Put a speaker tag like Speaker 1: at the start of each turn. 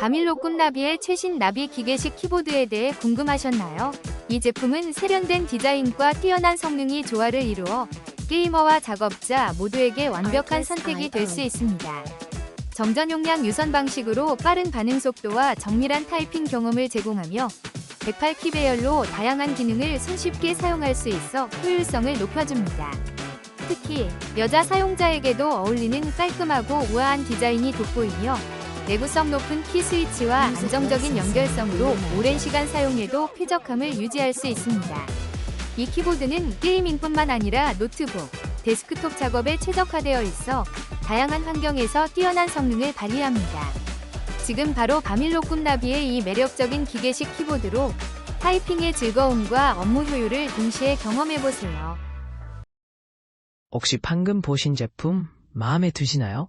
Speaker 1: 바밀로 꿈나비의 최신 나비 기계식 키보드에 대해 궁금하셨나요? 이 제품은 세련된 디자인과 뛰어난 성능이 조화를 이루어 게이머와 작업자 모두에게 완벽한 선택이 될 수 있습니다. 정전 용량 유선 방식으로 빠른 반응 속도와 정밀한 타이핑 경험을 제공하며 108키 배열로 다양한 기능을 손쉽게 사용할 수 있어 효율성을 높여줍니다. 특히 여자 사용자에게도 어울리는 깔끔하고 우아한 디자인이 돋보이며 내구성 높은 키 스위치와 안정적인 연결성으로 오랜 시간 사용해도 쾌적함을 유지할 수 있습니다. 이 키보드는 게이밍뿐만 아니라 노트북, 데스크톱 작업에 최적화되어 있어 다양한 환경에서 뛰어난 성능을 발휘합니다. 지금 바로 바밀로 꿈나비의 이 매력적인 기계식 키보드로 타이핑의 즐거움과 업무 효율을 동시에 경험해보세요.
Speaker 2: 혹시 방금 보신 제품 마음에 드시나요?